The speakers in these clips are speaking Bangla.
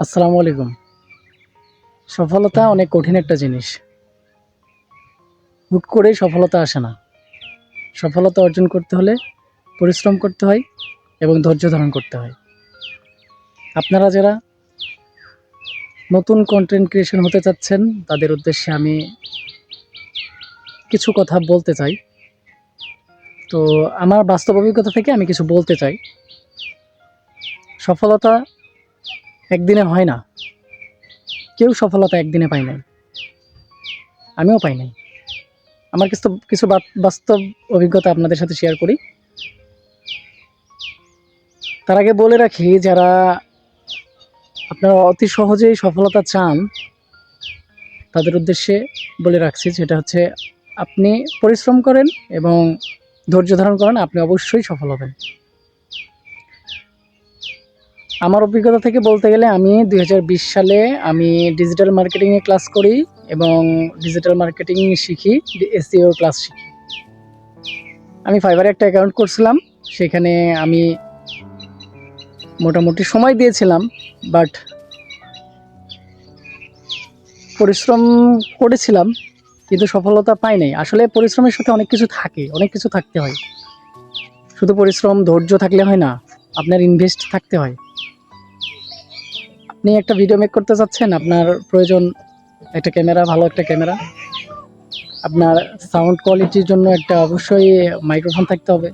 আসসালামু আলাইকুম। সফলতা অনেক কঠিন একটা জিনিস। হুট করেই সফলতা আসে না। সফলতা অর্জন করতে হলে পরিশ্রম করতে হয় এবং ধৈর্য ধারণ করতে হয়। আপনারা যারা নতুন কন্টেন্ট ক্রিয়েশন হতে চাচ্ছেন, তাদের উদ্দেশ্যে আমি কিছু কথা বলতে চাই। তো আমার বাস্তব অভিজ্ঞতা থেকে আমি কিছু বলতে চাই। সফলতা একদিনে হয় না। কেউ সফলতা একদিনে পায় নাই। আমিও পাই নাই। আমার কিছু কিছু বাস্তব অভিজ্ঞতা আপনাদের সাথে শেয়ার করি। তার আগে বলে রাখি, যারা আপনারা অতি সহজেই সফলতা চান, তাদের উদ্দেশ্যে বলে রাখছি যেটা হচ্ছে আপনি পরিশ্রম করেন এবং ধৈর্য ধারণ করেন, আপনি অবশ্যই সফল হবেন। আমার অভিজ্ঞতা থেকে বলতে গেলে আমি দু হাজার বিশ সালে আমি ডিজিটাল মার্কেটিংয়ে ক্লাস করি এবং ডিজিটাল মার্কেটিং শিখি এসিও ক্লাস শিখি। আমি ফাইবারে একটা অ্যাকাউন্ট করছিলাম, সেখানে আমি মোটামুটি সময় দিয়েছিলাম বাট পরিশ্রম করেছিলাম, কিন্তু সফলতা পাই নাই। আসলে পরিশ্রমের সাথে অনেক কিছু থাকে, অনেক কিছু থাকতে হয়। শুধু পরিশ্রম, ধৈর্য থাকলে হয় না, আপনার ইনভেস্ট থাকতে হয়। আপনি একটা ভিডিও মেক করতে চাচ্ছেন আপনার প্রয়োজন একটা ক্যামেরা ভালো একটা ক্যামেরা আপনার সাউন্ড কোয়ালিটির জন্য একটা অবশ্যই মাইক্রোফোন থাকতে হবে।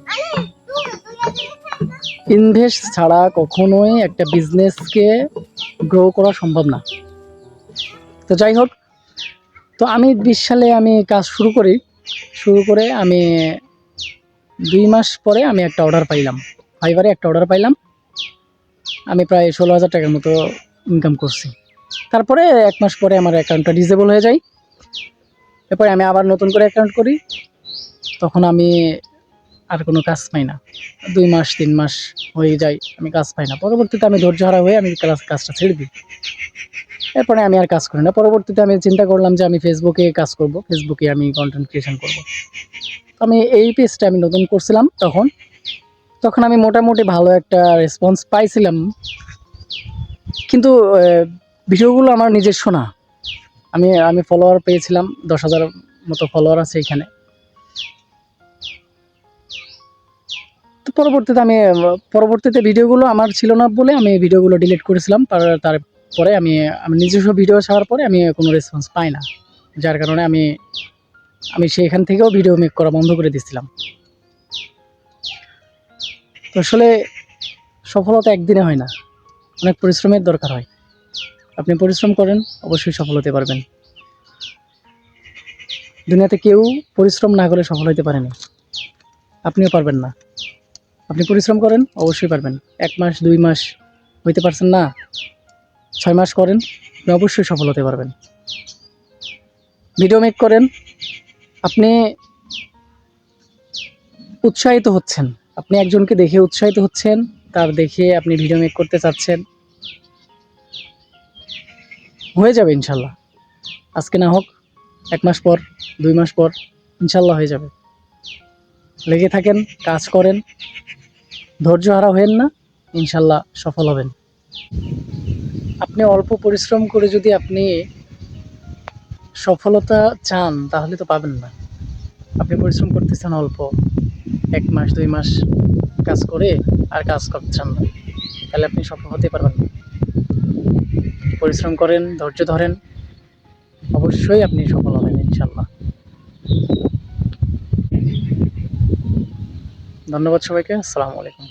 ইনভেস্ট ছাড়া কখনোই একটা বিজনেসকে গ্রো করা সম্ভব না। তো যাই হোক, তো আমি বিশ সালে আমি কাজ শুরু করি। শুরু করে আমি দুই মাস পরে আমি একটা অর্ডার পাইলাম। ফাইবারে একটা অর্ডার পাইলাম। আমি প্রায় ষোলো হাজার টাকার মতো ইনকাম করছি। তারপরে এক মাস পরে আমার অ্যাকাউন্টটা ডিসেবল হয়ে যায়। এরপরে আমি আবার নতুন করে অ্যাকাউন্ট করি। তখন আমি আর কোনো কাজ পাই না। দুই মাস, তিন মাস হয়ে যায়, আমি কাজ পাই না। পরবর্তীতে আমি ধৈর্য হারা হয়ে আমি কাজ, কাজটা ছেড়ে দিই। এরপরে আমি আর কাজ করি না। পরবর্তীতে আমি চিন্তা করলাম যে আমি ফেসবুকে কাজ করব। ফেসবুকে আমি কন্টেন্ট ক্রিয়েশন করব। আমি এই পেজটা আমি নতুন করছিলাম তখন। তখন আমি মোটামুটি ভালো একটা রেসপন্স পাইছিলাম। কিন্তু ভিডিওগুলো আমার নিজস্ব শোনা আমি আমি ফলোয়ার পেয়েছিলাম, দশ হাজার মতো ফলোয়ার আছে এখানে। তো পরবর্তীতে আমি, পরবর্তীতে ভিডিওগুলো আমার ছিল না বলে আমি ভিডিওগুলো ডিলিট করেছিলাম। তার, তারপরে আমি আমি নিজস্ব ভিডিও ছাড়ার পরে আমি কোনো রেসপন্স পাই না। যার কারণে আমি আমি সেইখান থেকেও ভিডিও মেক করা বন্ধ করে দিয়েছিলাম। আসলে সফলতা একদিনে হয় না। অনেক পরিশ্রমের দরকার হয়। আপনি পরিশ্রম করেন, অবশ্যই সফল হতে পারবেন। দুনিয়াতে কেউ পরিশ্রম না করে সফল হতে পারেনি আপনিও পারবেন না। আপনি পরিশ্রম করেন, অবশ্যই পারবেন। এক মাস, দুই মাস হইতে পারছেন না, ছয় মাস করেন, আপনি অবশ্যই সফল হতে পারবেন। ভিডিও মেক করেন, আপনি উৎসাহিত হচ্ছেন। আপনি একজনকে দেখে উৎসাহিত হচ্ছেন তার দেখিয়ে আপনি ভিডিও মেক করতে চাচ্ছেন। হয়ে যাবে ইনশাল্লাহ। আজকে না হোক, এক মাস পর, দুই মাস পর, ইনশাল্লাহ হয়ে যাবে। লেগে থাকেন, কাজ করেন, ধৈর্য হারা হবেন না, ইনশাল্লাহ সফল হবেন। আপনি অল্প পরিশ্রম করে যদি আপনি সফলতা চান, তাহলে তো পাবেন না। আপনি পরিশ্রম করতেছেন অল্প, এক মাস, দুই মাস কাজ করে আর কাজ করছেন না। তাহলে আপনি সফল হতে পারবেন না। পরিশ্রম করেন, ধৈর্য ধরেন, অবশ্যই আপনি সফল হবেন ইনশাল্লাহ ধন্যবাদ সবাইকে, আসসালামু আলাইকুম।